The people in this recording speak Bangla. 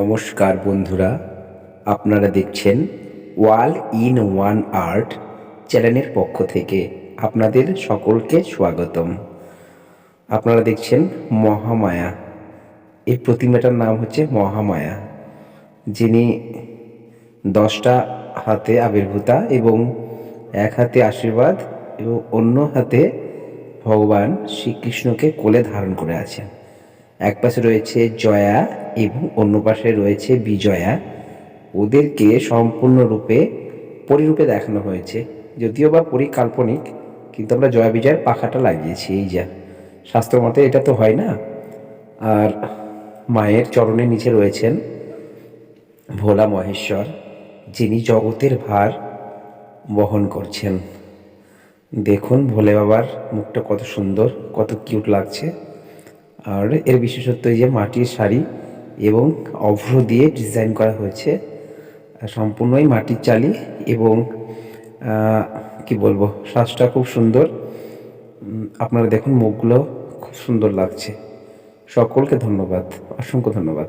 নমস্কার বন্ধুরা, আপনারা দেখছেন ওয়াল ইন ওয়ান আর্ট চ্যানেলের পক্ষ থেকে আপনাদের সকলকে স্বাগতম। আপনারা দেখছেন মহামায়া। এই প্রতিমাটার নাম হচ্ছে মহামায়া, যিনি দশটা হাতে আবির্ভূতা এবং এক হাতে আশীর্বাদ এবং অন্য হাতে ভগবান শ্রীকৃষ্ণকে কোলে ধারণ করে আছেন। এক পাশে রয়েছে জয়া এবং অন্য পাশে রয়েছে বিজয়া। ওদেরকে সম্পূর্ণরূপে, পরিরূপে দেখানো হয়েছে। যদিও বা পরিকাল্পনিক, কিন্তু আমরা জয়া বিজয়ের পাখাটা লাগিয়েছি, এই যা। শাস্ত্র মতে এটা তো হয় না? আর মায়ের চরণের নিচে রয়েছেন ভোলা মহেশ্বর, যিনি জগতের ভার বহন করছেন। দেখুন ভোলে বাবার মুখটা কত সুন্দর, কত কিউট লাগছে। আর এর বিশেষত্ব এই যে মাটির শাড়ি এবং অভ্র দিয়ে ডিজাইন করা হয়েছে সম্পূর্ণই মাটির চালি এবং কি বলব শ্বাসটা খুব সুন্দর। আপনারা দেখুন মুখগুলো খুব সুন্দর লাগছে। সকলকে ধন্যবাদ, অসংখ্য ধন্যবাদ।